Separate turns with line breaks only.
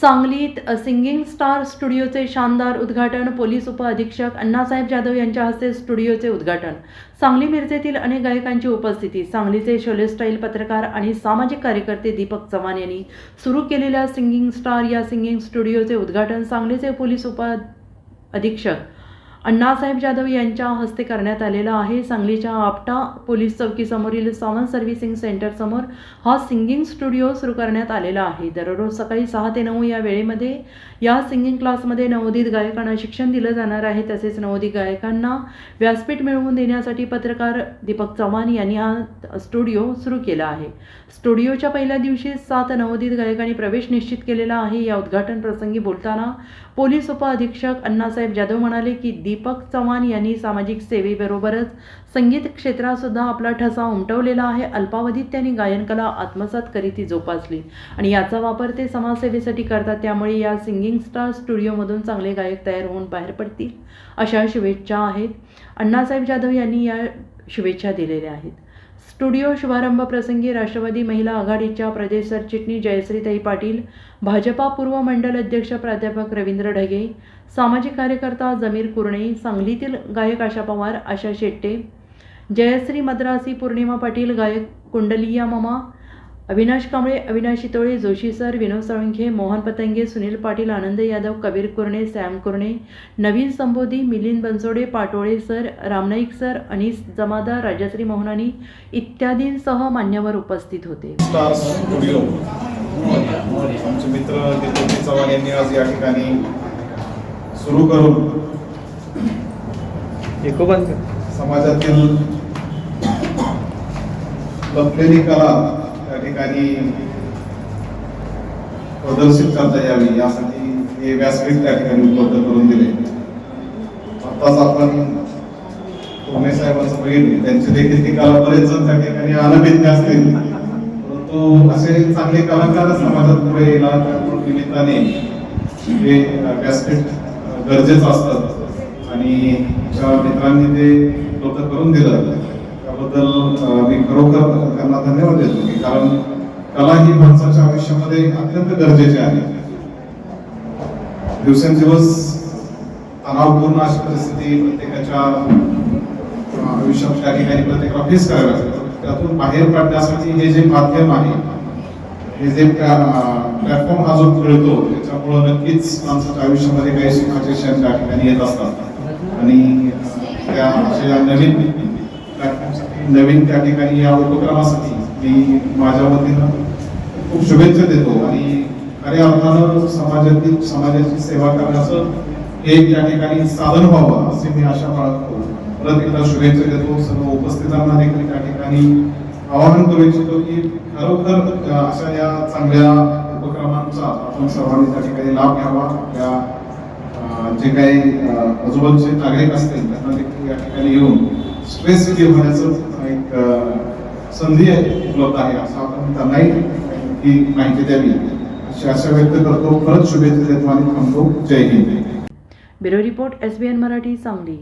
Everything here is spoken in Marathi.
सांगलीत सिंगिंग स्टार स्टुडिओचे शानदार उद्घाटन पोलीस उपअधीक्षक अण्णासाहेब जाधव यांच्या हस्ते स्टुडिओचे उद्घाटन. सांगली मिरजेतील अनेक गायकांची उपस्थिती सांगलीचे शोले स्टाईल पत्रकार आणि सामाजिक कार्यकर्ते दीपक चव्हाण यांनी सुरू केलेल्या सिंगिंग स्टार या सिंगिंग स्टुडिओचे उद्घाटन सांगलीचे पोलीस उप अधीक्षक अण्णासाहेब जाधव यांच्या हस्ते करण्यात आलेलं आहे. सांगलीच्या आपटा पोलीस चौकीसमोरील सावंत सर्व्हिसिंग सेंटरसमोर हा सिंगिंग स्टुडिओ सुरू करण्यात आलेला आहे. दररोज सकाळी सहा ते नऊ या वेळेमध्ये या सिंगिंग क्लासमध्ये नवोदित गायकांना शिक्षण दिलं जाणार आहे. तसेच नवोदित गायकांना व्यासपीठ मिळवून देण्यासाठी पत्रकार दीपक चव्हाण यांनी हा स्टुडिओ सुरू केला आहे. स्टुडिओच्या पहिल्या दिवशी सात नवोदित गायकांनी प्रवेश निश्चित केलेला आहे. या उद्घाटन प्रसंगी बोलताना पोलीस उपअधीक्षक अण्णासाहेब जाधव म्हणाले की दीपक चव्हाण यांनी सामाजिक सेवेबरोबरच संगीत क्षेत्रातसुद्धा आपला ठसा उमटवलेला आहे. अल्पावधीत त्यांनी गायनकला आत्मसात करीत ती जोपासली. आणि याचा वापर ते समाजसेवेसाठी करतात त्यामुळे या सिंगिंग स्टार स्टुडिओमधून चांगले गायक तयार होऊन बाहेर पडतील अशा शुभेच्छा आहेत. अण्णासाहेब जाधव यांनी या शुभेच्छा दिलेल्या आहेत. स्टुडिओ शुभारंभ प्रसंगी राष्ट्रवादी महिला आघाडीच्या प्रदेश सरचिटणीस जयश्रीताई पाटील भाजपा पूर्व मंडल अध्यक्ष प्राध्यापक रवींद्र ढगे सामाजिक कार्यकर्ता जमीर कुरणे सांगलीतील गायक आशा पवार आशा शेट्टे जयश्री मद्रासी पौर्णिमा पाटील गायक Kundaliya mama Avinash Kamble Avinash Shitole Joshi sir Vinod Salunkhe Mohan Patange Sunil Patil Anand Yadav Kabir Kurne Sam Kurne Navin Sambodhi Milind Bansode Patole sir Ramnaik sir Anis Jamadar Rajshree Mohanani इत्यादींसह मान्यवर उपस्थित होते
आमचे मित्र चव्हाण यांनी आज या ठिकाणी सुरू करून. समाजातील लपलेली कला त्या ठिकाणी प्रदर्शित करता यावी यासाठी हे व्यासपीठ त्या ठिकाणी उपलब्ध करून दिले. आत्ताच आपण पुणे साहेबांचं बघितले त्यांचे देखील ते कला बरेच जण त्या ठिकाणी अनभिज्ञ असतील. परंतु असे चांगले कलाकार समाजात पुढे येणार निमित्ताने हे व्यासपीठ गरजेचं असतात आणि ज्या मित्रांनी ते उपलब्ध करून दिलं. बद्दल मी खरोखर त्यांना धन्यवाद देतो की कारण कला ही माणसाच्या आयुष्यामध्ये अत्यंत गरजेची आहे. दिवसेंदिवस तणावपूर्ण अशी परिस्थिती प्रत्येकाच्या आयुष्यात त्या ठिकाणी प्रत्येकाला फेस करावी लागते. त्यातून बाहेर पडण्यासाठी हे जे माध्यम आहे हे जे प्लॅटफॉर्म हा जो मिळतो त्याच्यामुळं नक्कीच माणसाच्या आयुष्यामध्ये काही सुखाचे क्षण त्या ठिकाणी येत असतात. आणि त्या अशा नवीन नवीन त्या ठिकाणी या उपक्रमासाठी मी माझ्या वतीनं खूप शुभेच्छा देतो आणि खऱ्या अर्थानं समाजातील समाजाची सेवा करण्याचं एक त्या ठिकाणी साधन व्हावं असे मी आशा बाळगतो. परत एकदा शुभेच्छा देतो सर्व उपस्थितांना देखील त्या ठिकाणी. आवाहन करू इच्छितो की खरोखर अशा या चांगल्या उपक्रमांचा आपण सर्वांनी त्या ठिकाणी लाभ घ्यावा. आपल्या जे काही आजूबाजूचे नागरिक असतील त्यांना देखील या ठिकाणी येऊन स्ट्रेस रिलीव्ह होण्याचं एक संधी उपलब्ध आहे असं आपण त्यांनाही ही माहिती द्यावी. अशी आशा व्यक्त करतो. परत शुभेच्छा देतो आणि थांबतो. Jai Hind.
Bureau report S B N Marathi Sangli.